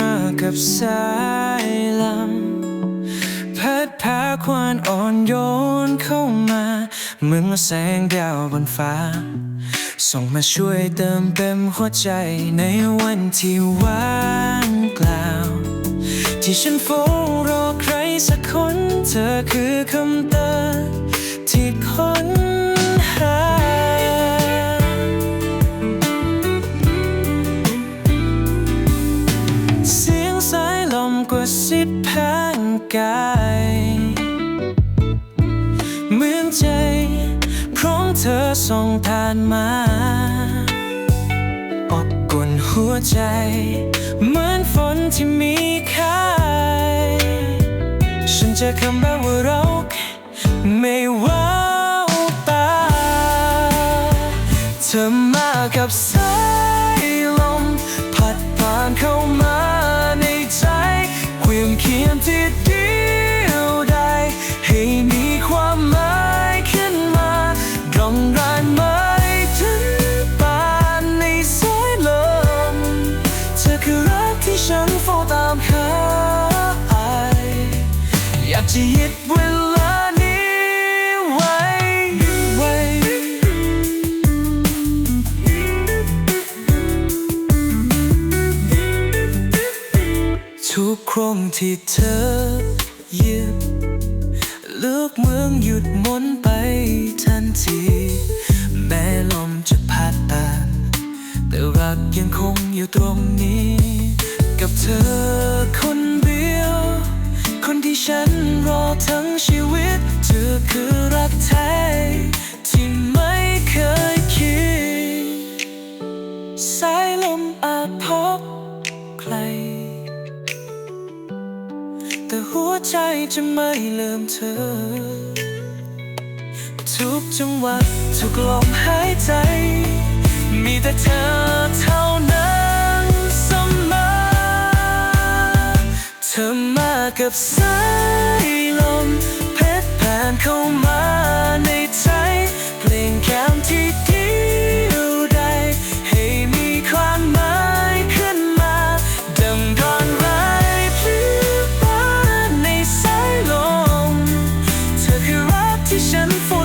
มากับสายลมพัดพาควันอ่อนโยนเข้ามา เหมือนแสงดาวบนฟ้า ส่งมาช่วยเติมเต็มหัวใจในวันที่ว่างเปล่า ที่ฉันโฟุ้รอใครสักคน เธอคือคำต กายเหมือนใจพร้อมเธอส่งผ่านมาอบกุนหัวใจ เหมือนฝนที่มีค่าฉันจะคำแบบว่าเราไม่ว่าากจะยึดเวลานี้ไว้ ไว้ ทุกครั้งที่เธอยืนลูกเมืองหยุดหมุนไปทันที แม้ลมจะพัดผ่าแต่รักยังคงอยู่ตรงนี้ กับเธอ พบใคร แต่หัวใจจะไม่ลืมเธอ ทุกจังหวะทุกลมหายใจ มีแต่เธอเท่านั้นเสมอเธอมากับสายลมเพชรผ่านเข้ามาในใจเพลงแค่ที่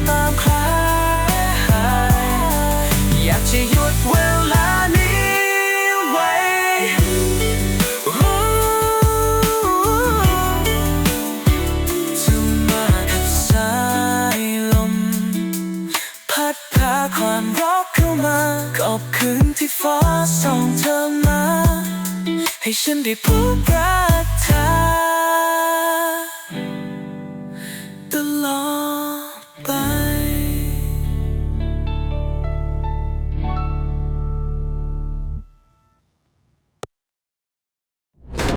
ตามคลายอยากจะหยุดเวลานี้ไว้เธอมากับสายลม พัดพาความรักเข้ามาขอบคืนที่ฟ้าส่องเธอมา ให้ฉันได้พบรั